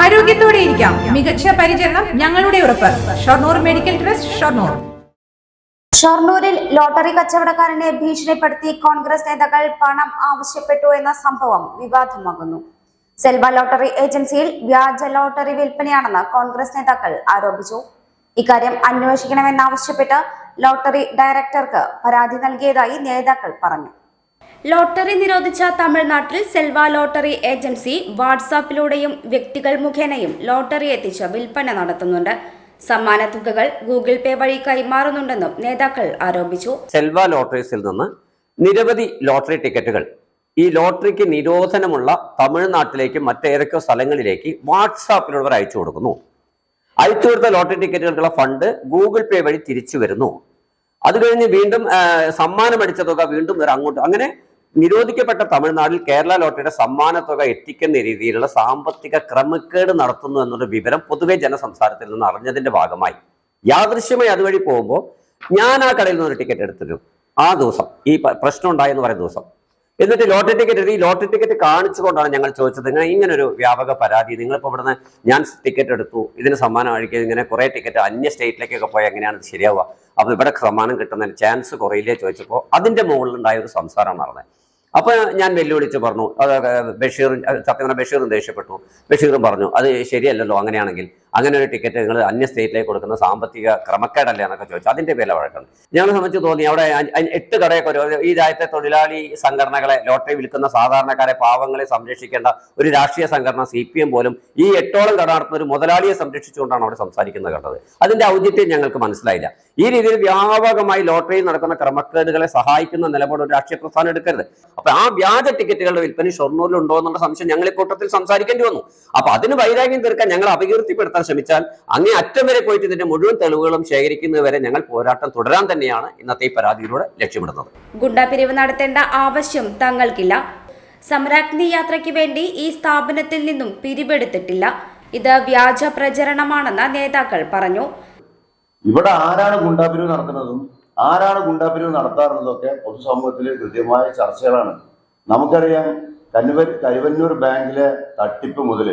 ആരോഗ്യത്തോടെ ഇരിക്കാം. മികച്ച പരിചരണം ഞങ്ങളുടെ ഉറപ്പ്. Shoranur medical trust Shoranur. ഷൊർണൂരിൽ lottery കച്ചവടക്കാരനെ ഭീഷണിപ്പെടുത്തി കോൺഗ്രസ് നേതാക്കൾ പണം ആവശ്യപ്പെട്ടു എന്ന സംഭവം വിവാദമാകുന്നു. സെൽവ ലോട്ടറി ഏജൻസിയിൽ വ്യാജ ലോട്ടറി വിൽപ്പനയാണെന്ന് കോൺഗ്രസ് നേതാക്കൾ ആരോപിച്ചു. ഇക്കാര്യം അന്വേഷിക്കണമെന്നാവശ്യപ്പെട്ട് ലോട്ടറി ഡയറക്ടർക്ക് പരാതി നൽകിയതായി നേതാക്കൾ പറഞ്ഞു. ലോട്ടറി നിരോധിച്ച തമിഴ്നാട്ടിൽ സെൽവ ലോട്ടറി ഏജൻസി വാട്സാപ്പിലൂടെയും വ്യക്തികൾ മുഖേനയും ലോട്ടറി എത്തിച്ച് വിൽപ്പന നടത്തുന്നുണ്ട്. സമ്മാന തുകകൾ ഗൂഗിൾ പേ വഴി കൈമാറുന്നുണ്ടെന്നും നേതാക്കൾ ആരോപിച്ചു. സെൽവ ലോട്ടറീസിൽ നിന്ന് നിരവധി ലോട്ടറി ടിക്കറ്റുകൾ ഈ ലോട്ടറിക്ക് നിരോധനമുള്ള തമിഴ്നാട്ടിലേക്ക് മറ്റേതൊക്കെ സ്ഥലങ്ങളിലേക്ക് വാട്സാപ്പിലുള്ളവർ അയച്ചു കൊടുക്കുന്നു. അയച്ചു കൊടുത്ത ലോട്ടറി ടിക്കറ്റുകൾക്കുള്ള ഫണ്ട് ഗൂഗിൾ പേ വഴി തിരിച്ചു വരുന്നു. അത് കഴിഞ്ഞ് വീണ്ടും സമ്മാനം അടിച്ച തുക വീണ്ടും അങ്ങോട്ട് അങ്ങനെ നിരോധിക്കപ്പെട്ട തമിഴ്നാട്ടിൽ കേരള ലോട്ടറിയുടെ തുക എത്തിക്കുന്ന രീതിയിലുള്ള സാമ്പത്തിക ക്രമക്കേട് നടത്തുന്നു എന്നൊരു വിവരം പൊതുവെ ജനസംസാരത്തിൽ നിന്ന് അറിഞ്ഞതിന്റെ ഭാഗമായി. യാദൃശ്യമായി അതുവഴി പോകുമ്പോൾ ഞാൻ ആ കടയിൽ നിന്ന് ഒരു ടിക്കറ്റ് എടുത്തിരുന്നു ആ ദിവസം ഈ പ്രശ്നം ഉണ്ടായെന്ന് പറയുന്ന ദിവസം. എന്നിട്ട് ലോട്ടറി ടിക്കറ്റ് എടുത്ത് ഈ ലോട്ടറി ടിക്കറ്റ് കാണിച്ചുകൊണ്ടാണ് ഞങ്ങൾ ചോദിച്ചത് ഇങ്ങനെ ഇങ്ങനെ ഒരു വ്യാപക പരാതി. നിങ്ങളിപ്പോൾ ഇവിടുന്ന് ഞാൻ ടിക്കറ്റ് എടുത്തു. ഇതിന് സമ്മാനം അഴിക്കുക ഇങ്ങനെ കുറേ ടിക്കറ്റ് അന്യ സ്റ്റേറ്റിലേക്കൊക്കെ പോയാൽ എങ്ങനെയാണ് ശരിയാവുക? അപ്പോൾ ഇവിടെ സമ്മാനം കിട്ടുന്നതിന് ചാൻസ് കുറയില്ലേ ചോദിച്ചപ്പോൾ അതിന്റെ മുകളിലുണ്ടായ ഒരു സംസാരമാണ് നടന്നത്. അപ്പൊ ഞാൻ വെല്ലുവിളിച്ച് പറഞ്ഞു ബഷീറും സത്യം പറഞ്ഞാൽ ബഷീറും ദേഷ്യപ്പെട്ടു. ബഷീറും പറഞ്ഞു അത് ശരിയല്ലല്ലോ അങ്ങനെയാണെങ്കിൽ. അങ്ങനെ ഒരു ടിക്കറ്റ് നിങ്ങൾ അന്യ സ്റ്റേറ്റിലേക്ക് കൊടുക്കുന്ന സാമ്പത്തിക ക്രമക്കേടല്ലേ എന്നൊക്കെ ചോദിച്ചു. അതിന്റെ വില വഴക്കാണ് ഞങ്ങൾ സംബന്ധിച്ച് തോന്നി അവിടെ എട്ട് കടയൊക്കെ ഒരു ഈ രാജ്യത്തെ തൊഴിലാളി സംഘടനകളെ ലോട്ടറി വിൽക്കുന്ന സാധാരണക്കാരെ പാവങ്ങളെ സംരക്ഷിക്കേണ്ട ഒരു രാഷ്ട്രീയ സംഘടന സി പി എം പോലും ഈ എട്ടോളം കട നടത്തുന്ന ഒരു മുതലാളിയെ സംരക്ഷിച്ചുകൊണ്ടാണ് അവിടെ സംസാരിക്കുന്നത് കണ്ടത് അതിന്റെ ഔചിത്യം ഞങ്ങൾക്ക് മനസ്സിലായില്ല. ഈ രീതിയിൽ വ്യാപകമായി ലോട്ടറിയിൽ നടക്കുന്ന ക്രമക്കേടുകളെ സഹായിക്കുന്ന നിലപാട് ഒരു രാഷ്ട്രീയ പ്രസ്ഥാനം എടുക്കരുത്. അപ്പൊ ആ വ്യാജ ടിക്കറ്റുകളുടെ വിൽപ്പന ഷൊർണൂരിൽ ഉണ്ടോ എന്നുള്ള സംശയം ഞങ്ങൾ ഈ കൂട്ടത്തിൽ സംസാരിക്കേണ്ടി വന്നു. അപ്പൊ അതിന് വൈരാഗ്യം തീർക്കാൻ ഞങ്ങൾ അപകീർത്തിപ്പെടുത്താൻ ശ്രമിച്ചാൽ അങ്ങേ അറ്റം വരെ പോയിട്ട് ഇതിന്റെ മുഴുവൻ തെളിവുകളും ശേഖരിക്കുന്നതുവരെ ഞങ്ങൾ പോരാട്ടം തുടരാൻ തന്നെയാണ് ഇന്നത്തെ ഈ പരാതിയിലൂടെ ലക്ഷ്യമിടുന്നത്. ഗുണ്ടാപിരിവ് നടത്തേണ്ട ആവശ്യം തങ്ങൾക്കില്ല. സമരാഗ്നി യാത്രയ്ക്ക് വേണ്ടി ഈ സ്ഥാപനത്തിൽ നിന്നും പിരിവെടുത്തിട്ടില്ല. ഇത് വ്യാജ പ്രചരണമാണെന്ന് നേതാക്കൾ പറഞ്ഞു. ഇവിടെ ആരാണ് ഗുണ്ടാപിരിവ് നടത്തുന്നതും ആരാണ് ഗുണ്ടാപിരിവ് നടത്താറുള്ളതൊക്കെ പൊതുസമൂഹത്തിൽ കൃത്യമായ ചർച്ചകളാണ്. നമുക്കറിയാം കരുവന്നൂർ ബാങ്കിലെ തട്ടിപ്പ് മുതൽ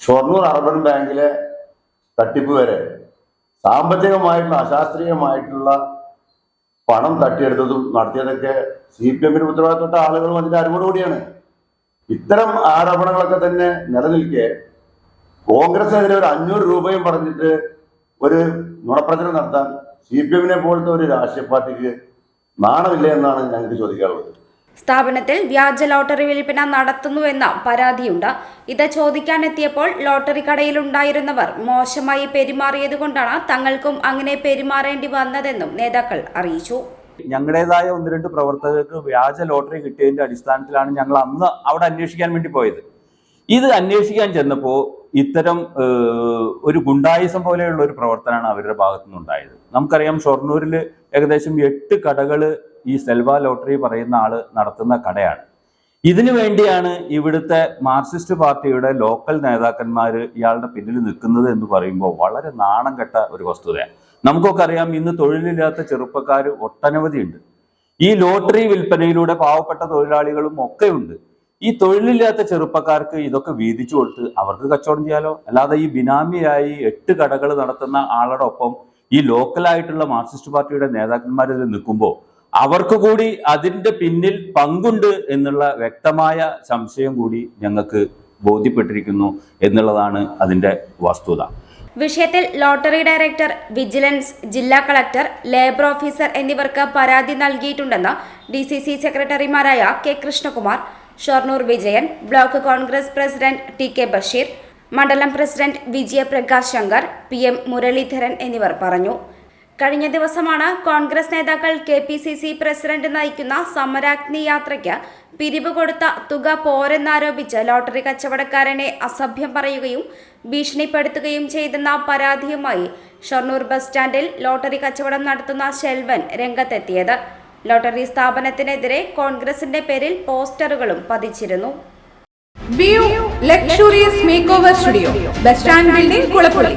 ഷൊർണൂർ അർബൻ ബാങ്കിലെ തട്ടിപ്പ് വരെ സാമ്പത്തികമായിട്ടുള്ള അശാസ്ത്രീയമായിട്ടുള്ള പണം തട്ടിയെടുത്തതും നടത്തിയതൊക്കെ സി പി എമ്മിന് ഉത്തരവാദിത്തപ്പെട്ട ആളുകളും അതിന്റെ അറിവോടുകൂടിയാണ് ഇത്തരം ആരോപണങ്ങളൊക്കെ തന്നെ നിലനിൽക്കെ കോൺഗ്രസിനെതിരെ ഒരു അഞ്ഞൂറ് രൂപയും പറഞ്ഞിട്ട് ഒരു നുണപ്രചരണം നടത്താൻ സി പി എമ്മിനെ പോലത്തെ ഒരു രാഷ്ട്രീയ പാർട്ടിക്ക് നാണമില്ല എന്നാണ് ഞങ്ങൾക്ക് ചോദിക്കാറുള്ളത് സ്ഥാപനത്തിൽ വ്യാജ ലോട്ടറി വിൽപ്പന നടത്തുന്നുവെന്ന പരാതിയുണ്ട്. ഇത് ചോദിക്കാനെത്തിയപ്പോൾ ലോട്ടറി കടയിലുണ്ടായിരുന്നവർ മോശമായി പെരുമാറിയതുകൊണ്ടാണ് തങ്ങൾക്കും അങ്ങനെ പെരുമാറേണ്ടി വന്നതെന്നും നേതാക്കൾ അറിയിച്ചു. ഞങ്ങളുടേതായ ഒന്ന് രണ്ട് പ്രവർത്തകർക്ക് വ്യാജ ലോട്ടറി കിട്ടിയതിന്റെ അടിസ്ഥാനത്തിലാണ് ഞങ്ങൾ അന്ന് അവിടെ അന്വേഷിക്കാൻ വേണ്ടി പോയത്. ഇത് അന്വേഷിക്കാൻ ചെന്നപ്പോൾ ഇത്തരം ഒരു ഗുണ്ടായിസം പോലെയുള്ള ഒരു പ്രവർത്തനമാണ് അവരുടെ ഭാഗത്തു നമുക്കറിയാം ഷൊർണൂരിൽ ഏകദേശം എട്ട് കടകൾ ഈ സെൽവ ലോട്ടറി പറയുന്ന ആൾ നടത്തുന്ന കടയാണ്. ഇതിനു വേണ്ടിയാണ് ഇവിടുത്തെ മാർക്സിസ്റ്റ് പാർട്ടിയുടെ ലോക്കൽ നേതാക്കന്മാർ ഇയാളുടെ പിന്നിൽ നിൽക്കുന്നത് എന്ന് പറയുമ്പോൾ വളരെ നാണം കെട്ട ഒരു വസ്തുതയാണ്. നമുക്കൊക്കെ അറിയാം ഇന്ന് തൊഴിലില്ലാത്ത ചെറുപ്പക്കാർ ഒട്ടനവധി ഉണ്ട്. ഈ ലോട്ടറി വിൽപ്പനയിലൂടെ പാവപ്പെട്ട തൊഴിലാളികളും ഒക്കെ ഉണ്ട് ഈ തൊഴിലില്ലാത്ത ചെറുപ്പക്കാർക്ക് ഇതൊക്കെ വീതിച്ചു കൊടുത്ത് അവർക്ക് കച്ചവടം ചെയ്യാലോ? അല്ലാതെ ഈ ബിനാമിയായി എട്ട് കടകൾ നടത്തുന്ന ആളുടെ ഒപ്പം ഈ ലോക്കലായിട്ടുള്ള മാർക്സിസ്റ്റ് പാർട്ടിയുടെ നേതാക്കന്മാർ ഇതിൽ നിൽക്കുമ്പോൾ അവർക്ക് കൂടി അതിന്റെ പിന്നിൽ പങ്കുണ്ട് എന്നുള്ള വ്യക്തമായ സംശയം കൂടി ഞങ്ങൾക്ക് ബോധ്യപ്പെട്ടിരിക്കുന്നു എന്നുള്ളതാണ് അതിന്റെ വസ്തുത. വിഷയത്തിൽ ലോട്ടറി ഡയറക്ടർ വിജിലൻസ് ജില്ലാ കളക്ടർ ലേബർ ഓഫീസർ എന്നിവർക്ക് പരാതി നൽകിയിട്ടുണ്ടെന്ന് ഡി സി സി സെക്രട്ടറിമാരായ K Krishnakumar Shoranur Vijayan block Congress president T K Basheer മണ്ഡലം president Vijayaprakash Shankar P M Muralidharan എന്നിവർ പറഞ്ഞു. കഴിഞ്ഞ ദിവസമാണ് കോൺഗ്രസ് നേതാക്കൾ K P C C president നയിക്കുന്ന സമരാഗ്നി യാത്രയ്ക്ക് പിരിവ് കൊടുത്ത തുക പോരെന്നാരോപിച്ച് ലോട്ടറി കച്ചവടക്കാരനെ അസഭ്യം പറയുകയും ഭീഷണിപ്പെടുത്തുകയും ചെയ്തെന്ന പരാതിയുമായി ഷൊർണൂർ ബസ് സ്റ്റാൻഡിൽ ലോട്ടറി കച്ചവടം നടത്തുന്ന ശെൽവൻ രംഗത്തെത്തിയത്. ലോട്ടറി സ്ഥാപനത്തിനെതിരെ കോൺഗ്രസിന്റെ പേരിൽ പോസ്റ്ററുകളും പതിച്ചിരുന്നു. Luxurious make studio bus stand building Kulappully